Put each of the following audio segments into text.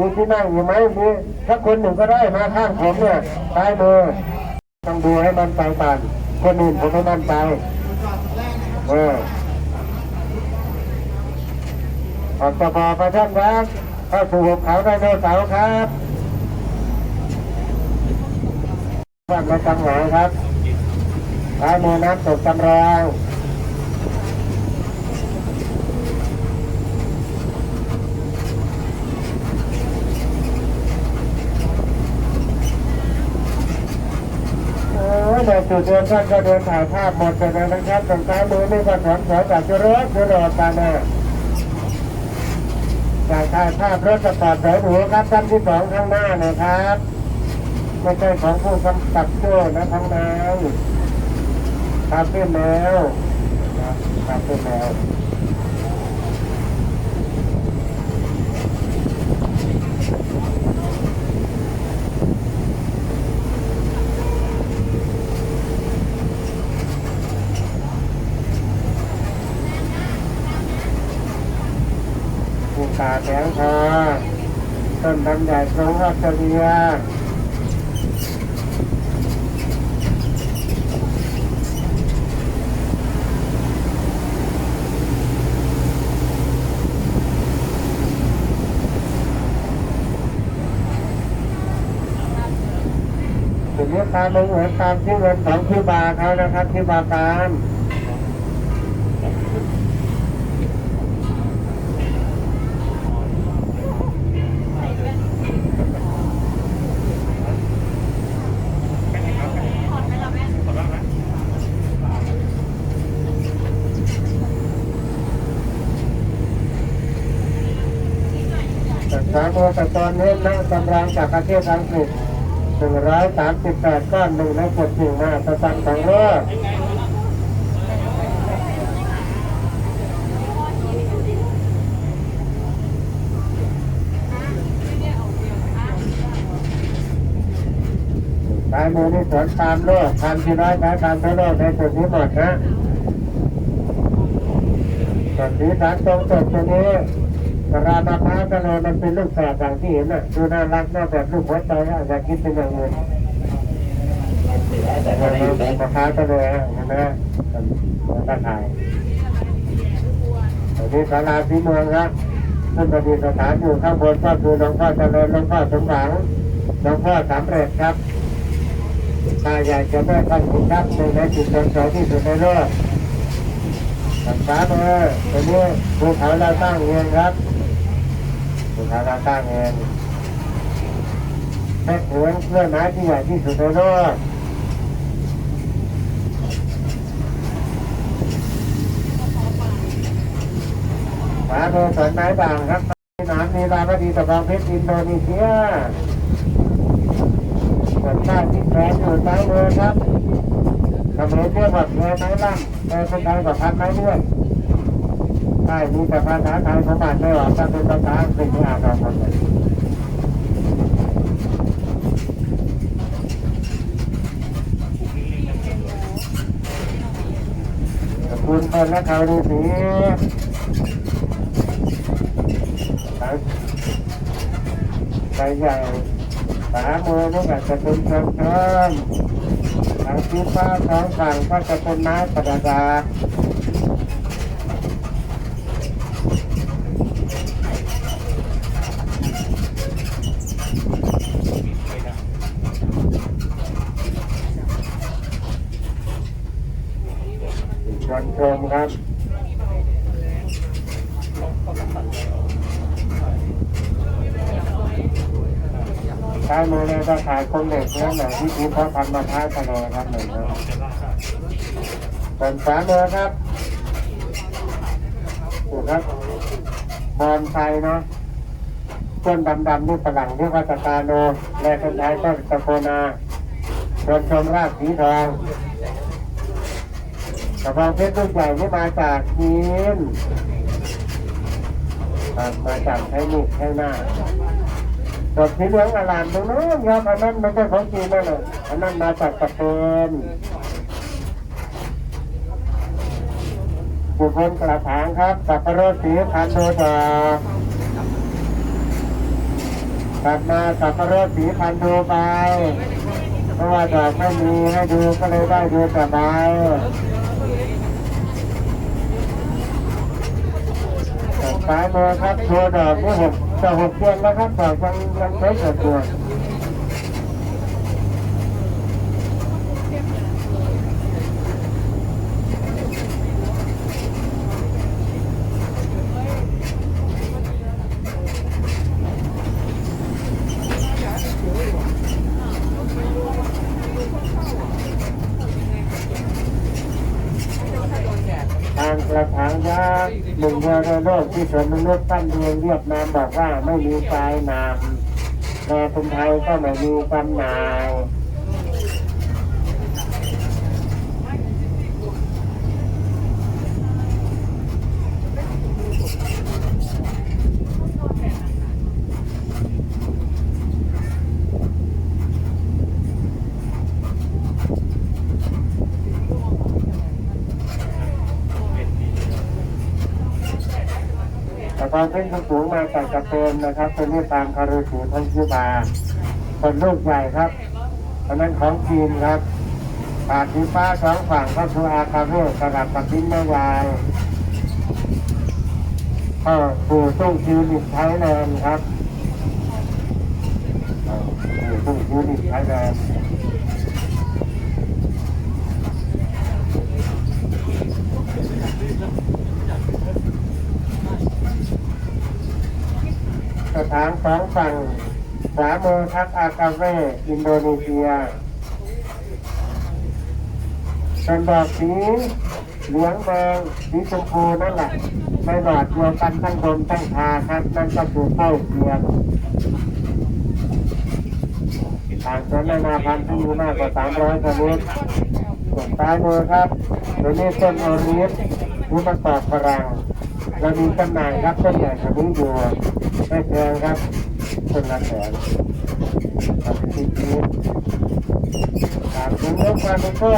มีที่นั่งอยู่ไหมมีถ้าคนหนึ่งก็ได้มาข้างผมเนี่ยซ้ายมือต้องดูให้มันใจตันคนอื่นผมไม่มั่นใจเออออกจากบ่อไปท่านครับเข้าสู่หุบเขาไดโนเสาครับบ้านมาจังหวะครับท้ายมือน้ำตกจำลอง โอ้ยใน จุดเดินท่านก็เดินถ่ายภาพหมดเลยนะครับตรงซ้ายมือนี่ก็ถอนถอนจากจุรถจุรถตาหน้าจากถ่ายภาพรถสปอร์ตสายหนูครับท่านที่สองข้างหน้านะครับไม่ใช่ของผู้กำกับโจ้นะทั้งนั้นคาเฟ่แมวนะครับคาเฟ่แมว ผู้ตาแข็งคอต้นลำใหญ่ทรงออสเตรเลียถึงนี้ตามไม่เหมือนตามที่เงินของที่บาเขานะครับที่บาการ สามโมงแต่ตอนนี้นักกำลังจากประเทศอังกฤษหนึ่งร้อยสามสิบแปดก้อนหนึ่งในกดหนึ่งมาประจันของโลกสายมือนี่สวนตามโลกพันที่ร้อยสายตามทั่วโลกในจุดนี้หมดนะส่วนสีสันตรงจุดตัวนี้ ระมะพร้าทะเลมันเป็นลูกแฝดอย่างที่เห็นน่ะดูน่ารักน่าแบบลูกหัวใจอะอย่าคิดเป็นอย่างอื่นแต่มะพร้าทะเลอะเห็นไหมตะข่ายตรงนี้ศาลาสีเมืองครับซึ่งประดิษฐานอยู่ข้างบนก็คือหลวงพ่อเจริญหลวงพ่อสมหวังหลวงพ่อสำเร็จครับถ้าอยากจะได้ท่านคุณครับหนึ่งในจุดสนใจที่สุดในโลกสัมภาษณ์เลยตรงนี้ภูเขาเราตั้งเองครับ สุขาราตั้งเองแม่ขวนเพื่อนไม้ที่ใหญ่ที่สุดในโลกฝาโดสวนไม้บางครับน้ำนีลาวดีตะบองเพชรอินโดนีเซียส่วนใต้ที่แขวนอยู่ใต้เมือครับกำเนิดเรียกว่าแพรไม้ล่ำแพรคนไทยกับพันไม้เลื่อน ใต้มีแต่ภาษาไทยของบ้านไม่ออกถ้าเป็นภาษาอังกฤษไม่อ่านออกหมดเลยคุณคนและเขาวดีสีไปใหญ่ฝาโมนี่ก็จะเป็นเชิงเชิงทางที่ฟ้าสองฝั่งก็จะเป็นไม้ประดับชวนชม ครับซ้ายมือเนี่ยก็ขายคมเหล็กเนั่นแหละที่ที่เขาทำมาท้ายทะเลครับหนึ่งครับส่วนขวามือครับถูกครับบอนไซเนาะต้นดำๆนี่ฝรั่งเรียกว่าสตาโนและคนไทยก็ตะโกนาชวนชมรากสีทอง กระบองเพชรลูกใหญ่นี่มาจากจีนมาจากไทยมุกไทยหน้าดอกสีเหลืองอลามตรงนู้นครับอันนั้นไม่ใช่ของจีนนั่นน่ะอันนั้นมาจากสเปนบุคคลกระถางครับสับปะรดสีพันธุ์โดดอกตัดมาสับปะรดสีพันธุ์ดูไปเพราะว่าดอกไม่มีให้ดูก็เลยได้ดูแต่ใบ สายมือครับโชว์ดอกที่หกจะหกเดือนแล้วครับดอกยังยังใช้เกิดตัว ทางกระถางยาหนึ่งเดียว ในโลกที่สวนมนุษย์ตั้นเมืองเวียดนามบอกว่าไม่มีปลายนามแต่คนไทยก็ไม่มีจำหน่าย แต่ความขึ้นสูงมาจากกระเตนนะครับเป็นที่ตามคารุสูทันชิบาเป็นลูกใหญ่ครับอันนั้นของจีนครับปากสีฟ้าสองฝั่งก็คืออาคาโรสลับกับทิ้นแม่ยายก็ปู่ตุ้งจีนิตไทยแลนด์ครับปู่ตุ้งจีนิตไทยแลนด์ ถานสองฝั่งขวามือทักอากาเวอินโดนีเซียเป็นดอกสีเหลืองแดงสีชมพูนั่นแหละในดอกเดียวกันทั้งบนทั้งทาครับนั่นก็คือเต้าเทียนต่างกันนานาพันธุ์ที่มีมากกว่า 300ชนิดส่วนซ้ายมือครับตัวนี้ต้นโอริสนี่มันตอกฝรั่ง เรามีจำหน่ายครับต้นใหญ่ขนาดนี้อยู่ไม่แพงครับต้นละแสนครับที่นี้ตามถึงเรื่องความเป็นก็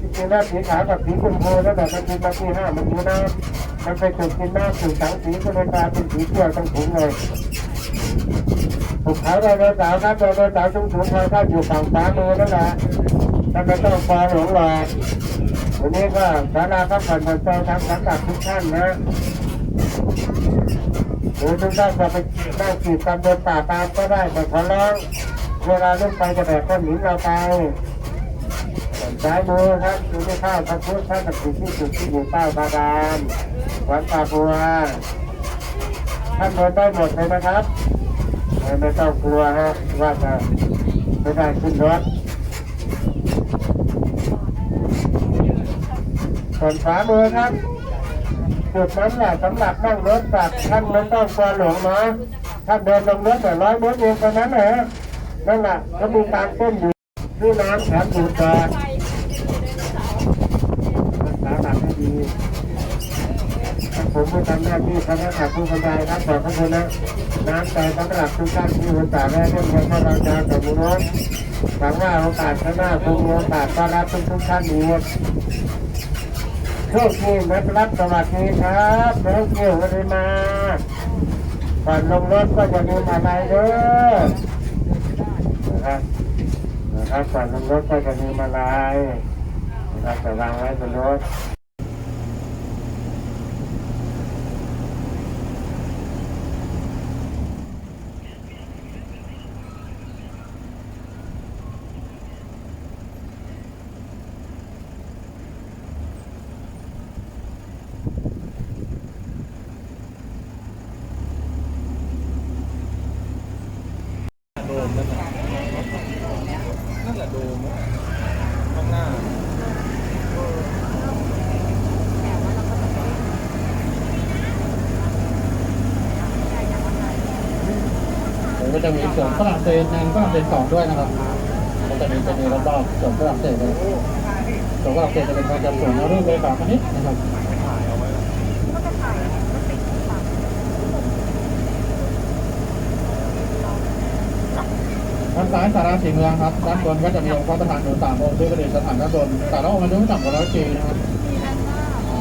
จริงๆแล้วสีขาวกับสีชมพูนั่นแหละมันเป็นมาที่ห้ามันอยู่น้ำมันไปถูกกินน้ำถูกสังสีก็เลยกลายเป็นสีเขียวทั้งถุงเลยถูกขายไดโนเสาร์ครับไดโนเสาร์ชุ่มถุงคอยข้าอยู่ฝั่งซ้ามือนั่นแหละถ้าไม่ต้องฟองหลงหลอก วันนี้ก็สาราพักผ่อนผ่อนใจทำสังกัดทุกท่านนะหรือทุกท่านจะไปนั่งขีดตามเดินป่าตามก็ได้แต่ขอร้องเวลาเล่นไปจะแบกก้อนหินเราไปส่วนซ้ายมือครับคือที่ข้าวพระพุทธพระศักดิ์สิทธิ์ที่สุดที่อยู่ใต้บาดาลวัดป่าบัวท่านเดินได้หมดเลยนะครับไม่ไม่ต้องกลัวฮะว่าจะไม่ได้ขึ้นรถ ส่วนขวามือครับจุดนั้นแหละสำหรับนั่งรถกลับท่านไม่ต้องกลัวหลงนะท่าเดินลงรถแต่ร้อยเมตรเองเท่านั้นแหละนั่นแหละก็มีการเต้นอยู่ที่น้ำแถมอยู่ก่อนรักษาหลักให้ดีผมผู้ทำหน้าที่คณะขับผู้บรรยายครับขอบพระคุณนะน้ำใจสำหรับทุกท่านที่อุตส่าห์แวะเรื่องเงินให้เราจะสมุนรหวังว่าโอกาสข้างหน้าคงโอกาสต้อนรับทุกท่านอีก โชคดีนะครับสวัสดีครับน้องเกี่ยวกันมาก่อนลงรถก็อย่าลืมอะไรเด้อนะครับนะครับก่อนลงรถก็อย่าลืมอะไรนะครับจะวางไว้บนรถ โดมนั่นแหละนั่นแหละโดมข้างหน้า ผมก็ จะมีส่วนฝรั่งเศสหนึ่งฝรั่งเศสสองด้วยนะครับก็จะมีจะมีรอบๆส่วนฝรั่งเศสเลยส่วนฝรั่งเศสจะเป็นการจัดส่วนรูปเลยแบบนี้นะครับด้านซ้ายสาราสีเมืองครับด้านบนก็จะมีองค์พระประธานหนุนสามองค์ด้วยประดิษฐานด้านบนแต่ละองค์มันไม่ต่ำกว่าร้อยปีนะครับ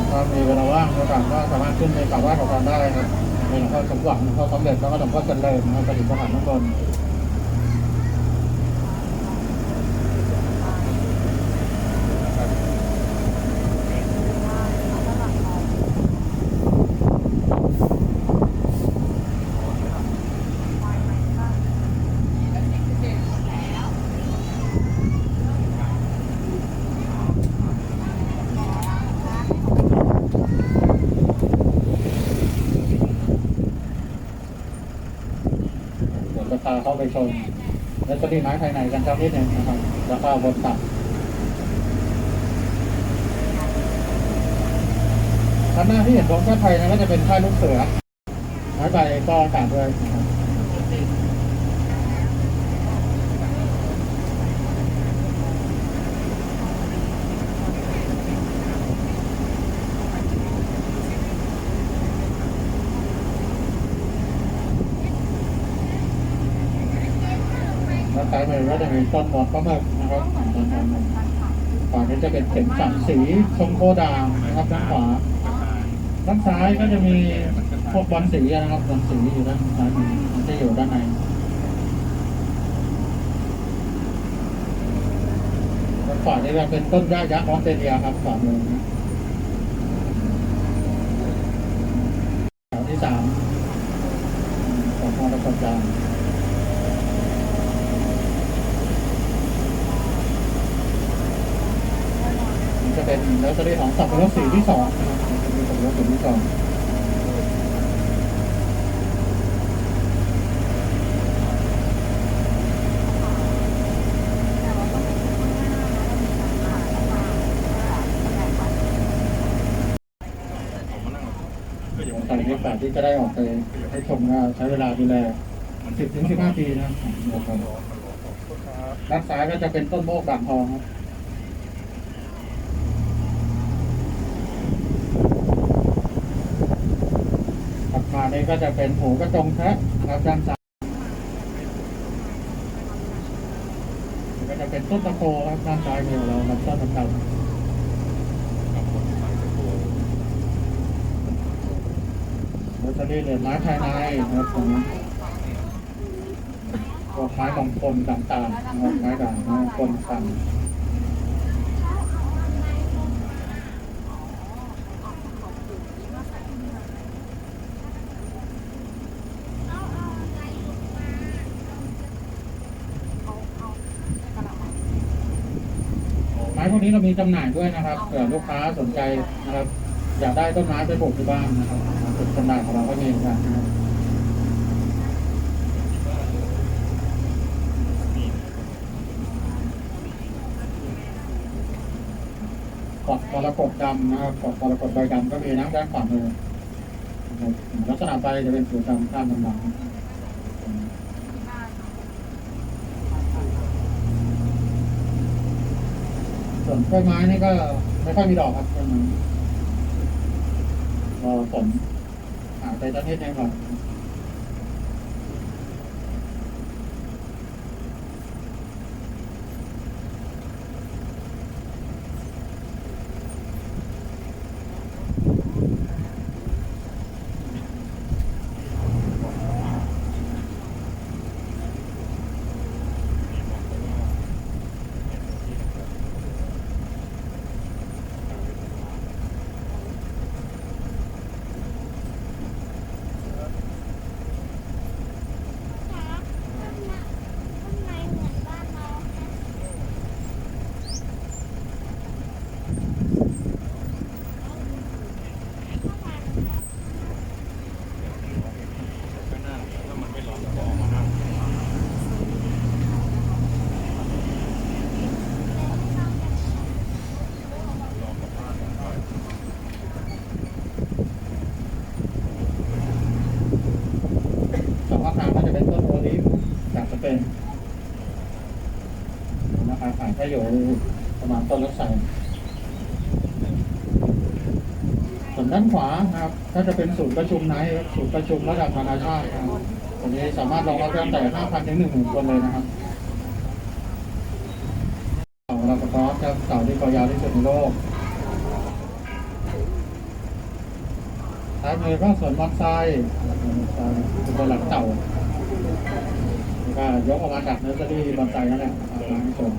ถ้ามีเวลาว่างโอกาสก็สามารถขึ้นไปกราบไหว้ขอพรได้ครับ ในหลวงพ่อสมหวังหลวงพ่อสมเด็จแล้วก็หลวงพ่อเจริญนะครับประดิษฐานข้างบนเเข้าไปชมและจะมีไม้ภายในกันสักนิดหนึ่งนะครับ แล้วก็บนตักด้านหน้าที่เห็นตรงชาติไทยนะก็จะเป็นค่ายลูกเสือไม้ใบก็ต่างด้วยนะครับ แล้วซ้ายมือก็จะมีต้นหมอนปลาหมึกนะครับด้ายมือขวานี้จะเป็นเข็มสันสีชมโคดามนะครับด้านขวาด้านซ้ายก็จะมีพวกบอลสีนะครับบอลสีอยู่ด้านซ้ายมือจะอยู่ด้านในด้านขวานี่ก็เป็นต้นหญ้ายักษ์ออสเตรเลียครับขวามือแถวที่สามของมรดกจาง นี่จะ เป็นเนอร์เซอรี่ของสับปะรดสีที่สองสับปะรดสีที่สองในฝาที่จะได้ออกไปให้ชมว่าใช้เวลาดูแลสิบถึงสิบห้าปีนะรับด้านซ้ายก็จะเป็นต้นโมกด่างทองครับ ถัดมานี่ก็จะเป็นหูกระจงแทะครับด้านซ้ายก็จะเป็นต้นตะโกครับด้านซ้ายมือเราครับต้นดำๆแล้วจะได้เหรียญไม้ภายในนะครับของพวกไม้มงคลต่างๆครับไม้ด่างคลต่างไม้พวก นี้เรามีจำหน่ายด้วยนะครับเผื่อลูกค้าสนใจนะครับ อยากได้ต้นไม้ไปปลูกที่บ้านนะครับจุดจำหน่ายของเราก็มีนะครับเกาะมรกตดำนะครับเกาะมรกตใบดำก็มีน้ำด้านขวามือลักษณะใบจะเป็นสีดำข้ามดำๆส่วน กล้วยไม้นี่ก็ไม่ค่อยมีดอกครับกล้วยไม้รอฝนหาไปต้นนิดนึงก่อน สองข้างทางก็จะเป็นต้นโอลิฟจากส เปนราคาขายก็อยู่ประมาณต้นละแสนส่วนด้านขวาครับ ก็จะเป็นศูนย์ประชุมไนท์ศูนย์ประชุมระดับนานาชาติครับตรงนี้สามารถรองรับตั้งแต่ 5,000 ถึง 10,000 คนเลยนะครับของเราสกอตครับเสาที่กายาวที่สุดในโลกซ้ายมือก็สวนบอนไซสวนบอไซเป็นตัวหลังเต่า ก็ยกออกมาจากเนอร์เซอรี่บอนไซนั่นแหละมาให้ชม